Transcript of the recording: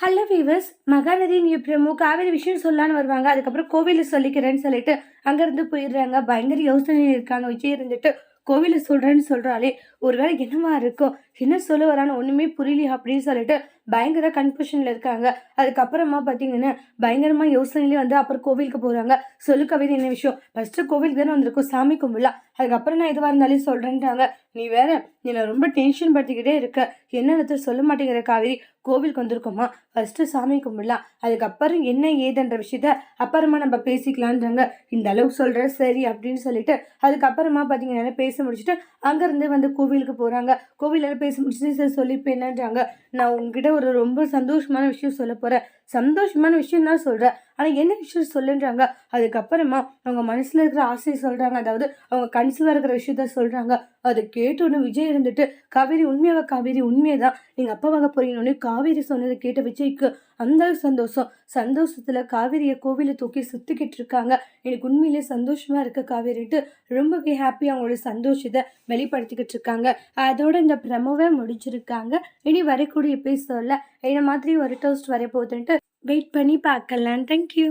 Hello viewers Mahanadi பிரமு காவேரி விஷயம் சொல்லான்னு வருவாங்க. அதுக்கப்புறம் கோவிலில் சொல்லிக்கிறேன்னு சொல்லிட்டு அங்கேருந்து போயிடுறாங்க. பயங்கர யோசனையில் இருக்காங்க. விஜய் இருந்துட்டு கோவிலில் சொல்கிறேன்னு சொல்கிறாளே ஒருவேளை என்னவா இருக்கும்? என்ன சொல்ல வரான்னு ஒன்றுமே புரியலையா அப்படின்னு சொல்லிட்டு பயங்கர கன்ஃபியூஷனில் இருக்காங்க. அதுக்கப்புறமா பார்த்தீங்கன்னா பயங்கரமாக யோசனையிலே வந்து அப்புறம் கோவிலுக்கு போகிறாங்க சொல்லு கவிதை என்ன விஷயம்? ஃபஸ்ட்டு கோவிலுக்கு தானே வந்திருக்கும். சாமி கும்பிடலாம். அதுக்கப்புறம் நான் எதுவாக இருந்தாலும் சொல்கிறேன்ட்டாங்க நீ வேற என்னை ரொம்ப டென்ஷன் படுத்திக்கிட்டே இருக்க. என்னன்னு சொல்ல மாட்டேங்கிற காவேரி. கோவிலுக்கு வந்திருக்கோமா? ஃபஸ்ட்டு சாமி கும்பிடலாம். அதுக்கப்புறம் என்ன ஏதுன்ற விஷயத்த அப்புறமா நம்ம பேசிக்கலான்றாங்க இந்த அளவுக்கு சொல்கிற சரி அப்படின்னு சொல்லிட்டு அதுக்கப்புறமா பார்த்தீங்கன்னா பேச முடிச்சுட்டு அங்கேருந்து வந்து கோவிலுக்கு போகிறாங்க கோவிலில் பேச முடிச்சுட்டு சரி சொல்லிப்பேன் என்னன்றாங்க. நான் உங்ககிட்ட ஒரு ரொம்ப சந்தோஷமான விஷயம் சொல்ல போகிறேன் சந்தோஷமான விஷயம் தான் சொல்கிறேன் ஆனால் என்ன விஷயம் சொல்லுன்றாங்க? அதுக்கப்புறமா அவங்க மனசில் இருக்கிற ஆசையை சொல்கிறாங்க அதாவது அவங்க கன்சிவாக இருக்கிற விஷயத்த சொல்கிறாங்க அதை கேட்டோன்னு விஜய் இருந்துட்டு காவேரி உண்மையாக காவேரி உண்மையை தான் நீங்கள் அப்பா வாங்க போறீங்கன்னு காவேரி சொன்னதை கேட்ட விஜய்க்கு அந்த சந்தோஷம். சந்தோஷத்தில் காவேரியை கோவிலை தூக்கி சுற்றிக்கிட்டு இருக்காங்க. எனக்கு உண்மையிலே சந்தோஷமாக இருக்க காவேரிட்டு ரொம்பவே ஹாப்பியாக அவங்களோட சந்தோஷத்தை வெளிப்படுத்திக்கிட்டு இருக்காங்க. அதோட இந்த பிரமவை முடிச்சிருக்காங்க இனி வரக்கூடிய எபிசோடில் என்ன மாதிரி ஒரு டோஸ்ட் வரப்போகுதுன்ட்டு வெயிட் பண்ணி பார்க்கலாம் தேங்க்யூ